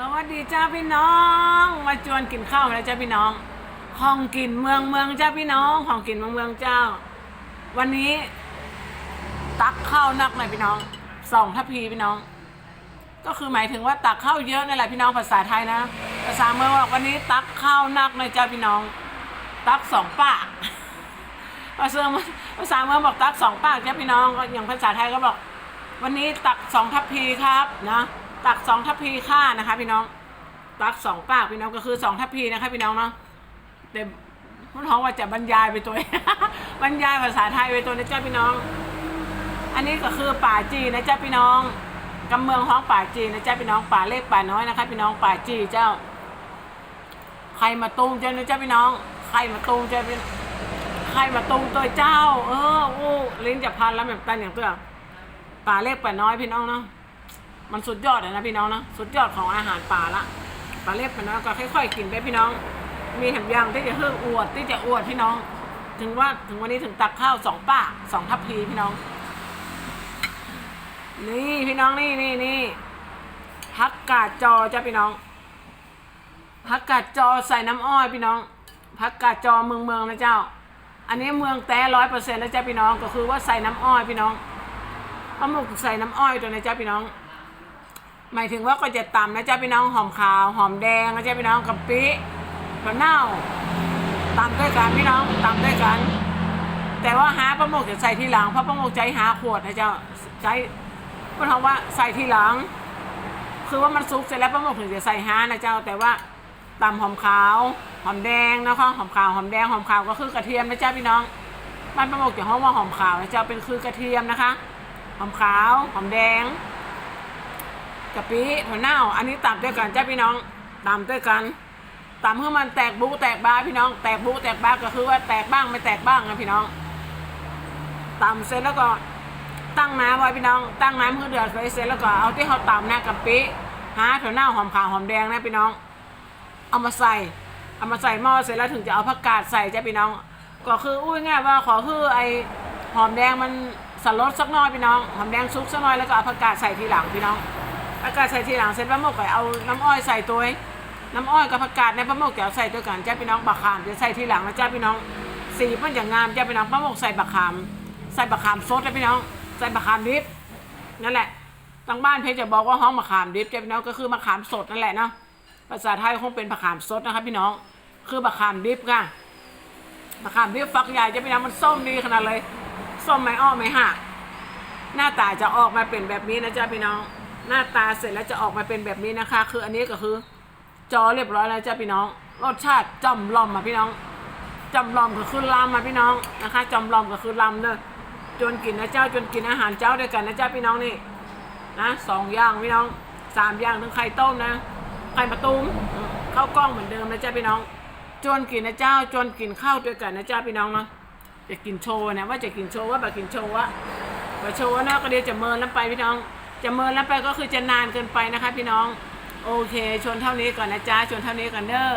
สวัสดีจ้าพี่น้อง มาจวนกินข้าวแล้วจ้าพี่น้องห้องกินเมืองเมืองจ้าพี่น้องห้องกินเมืองเมืองเจ้า วันนี้ ตักข้าวนักหน่อยพี่น้องสองทัพพีพี่น้อง ก็คือหมายถึงว่าตักข้าวเยอะนั่นแหละพี่น้องภาษาไทยนะ ภาษาเมืองบอกวันนี้ตักข้าวนักหน่อยจ้าพี่น้อง ตักสองปากภาษาเมืองภาษาเมืองบอกตักสองปากจ้าพี่น้องอย่างภาษาไทยก็บอก วันนี้ตักสองทัพพีครับนะ ตักสองทัพพีค่านะคะ พี่น้อง ตักสองปากพี่น้องก็คือสองทัพพีนะคะ พี่น้องเนาะแต่พูดท้องว่าจะบรรยายไปตัวบรรยายภาษาไทยไปตัวนะเจ้าพี่น้อง อันนี้ก็คือป่าจีนะเจ้าพี่น้องกำเมืองห้องป่าจีนะเจ้าพี่น้องป่าเล็กป่าน้อยนะคะ พี่น้องป่าจีเจ้า ใครมาตูมเจ้านะเจ้าพี่น้อง ใครมาตูมเจ้าพี่ใครมาตูมตัวเจ้า เออโอ้ลิ้นจะพันแล้วแบบตันอย่างเตื้อป่าเล็กป่าน้อยพี่น้องเนาะ มันสุดยอดเลยนะพี่น้องนะสุดยอดของอาหารป่าละป่าเล็กป่น้อยก็ค่อยๆกินไปพี่น้อง มีแถมยังที่จะเพิ่มอวดที่จะอวดพี่น้อง ถึงว่าถึงวันนี้ถึงตักข้าวสองป้าสองทัพพีพี่น้อง นี่พี่น้องนี่นี่นี่พักกาดจอจ้าพี่น้องพักกาดจอใส่น้ำอ้อยพี่น้องพักกาดจอเมืองเมืองนะเจ้า อันนี้เมืองแต่ร้อยเปอร์เซ็นต์นะจ้าพี่น้องก็คือว่าใส่น้ำอ้อยพี่น้องปลาหมึกใส่น้ำอ้อยตัวนะจ้าพี่น้อง หมายถึงว่าก็จะตำนะจ้าพี่น้องหอมขาวหอมแดงนะจ้าพี่น้องกะปิถั่วเน่าตำด้วยกันพี่น้องตำด้วยกัน แต่ว่าหาปลาหมึกจะใส่ทีหลังเพราะปลาหมึกใจหาขวดนะเจ้าใช้ก็ทำว่าใส่ทีหลัง คือว่ามันซุกเสร็จแล้วปลาหมึกถึงจะใส่หานะเจ้า แต่ว่าตำหอมขาวหอมแดงนะคะหอมขาวหอมแดงหอมขาวก็คือกระเทียมนะเจ้าพี่น้องบ้านปลาหมึกจะห้องว่าหอมขาวนะเจ้าเป็นคือกระเทียมนะคะ หอมขาวหอมแดง กะปิถั่วเน่า อันนี้ตำด้วยกันเจ้าพี่น้องตำด้วยกันตำให้มันแตกบูแตกบ้าพี่น้อง แตกบูแตกบ้าก็คือว่าแตกบ้างไม่แตกบ้างนะพี่น้องตำเสร็จแล้วก็ตั้งน้ำไว้พี่น้อง ตั้งน้ำเพื่อเดือดไว้เสร็จแล้วก็เอาที่เขาตำนะกับปิหาถั่วเน่าหอมขาวหอมแดงนะพี่น้อง เอามาใส่เอามาใส่หม้อเสร็จแล้วถึงจะเอาผักกาดใส่จ้ะพี่น้อง ก็คืออุ้ยง่ายว่าขอคือไอหอมแดงมันสลดสักหน่อยพี่น้องหอมแดงซุกสักหน่อยแล้วก็เอาผักกาดใส่ทีหลังพี่น้อง ผักกาดใส่ทีหลังเสร็จแล้วหมกไปเอาน้ำอ้อยใส่ตัวน้ำอ้อยกับผักกาดในปลาหมกจะเอาใส่ด้วกันจ้าพี่น้องบักขามจะใส่ทีหลังนะจ้าพี่น้องสีมันอย่างงามจ้าพี่น้องปลาหมกใส่บักขาม ใส่บักขามสดจ้าพี่น้องใส่บักขามดิบนั่นแหละทางบ้านเพชรจะบอกว่าห้องมะขามดิบจ้าพี่น้องก็คือมะขามสดนั่นแหละเนาะภาษาไทยคงเป็นมะขามสดนะครับพี่น้อง คือมะขามดิบค่ะมะขามดิบฟักใหญ่จ้าพี่น้องมันส้มดีขนาดเลยส้มไม่อ้อไม่หักหน้าตาจะออกมาเป็นแบบนี้นะจ้าพี่น้อง หน้าตาเสร็จแล้วจะออกมาเป็นแบบนี้นะคะ คืออันนี้ก็คือ จอเรียบร้อยแล้วจ้าพี่น้อง รสชาติจำลอมมาพี่น้องจำลอมก็คือลำมาพี่น้องนะคะจำลอมก็คือลำเด้อจนกินนะเจ้าจนกินอาหารเจ้าด้วยกันนะเจ้าพี่น้องนี่นะสองอย่างพี่น้องสามอย่างทั้งไข่ต้มนะไข่มะตูมข้าวกล้องเหมือนเดิมนะเจ้าพี่น้อง จนกินนะเจ้าจนกินข้าวด้วยกันนะเจ้าพี่น้องเนาะจะกินโชว์นะว่าจะกินโชว์ว่าแบบกินโชว์ว่าว่าโชว์ว่านาะก็เดี๋ยวจะเมินแล้วไปพี่น้อง จะเมินแล้วไปก็คือจะนานเกินไปนะคะ พี่น้อง โอเค ชนเท่านี้ก่อนนะจ๊ะ ชนเท่านี้ก่อนเด้อ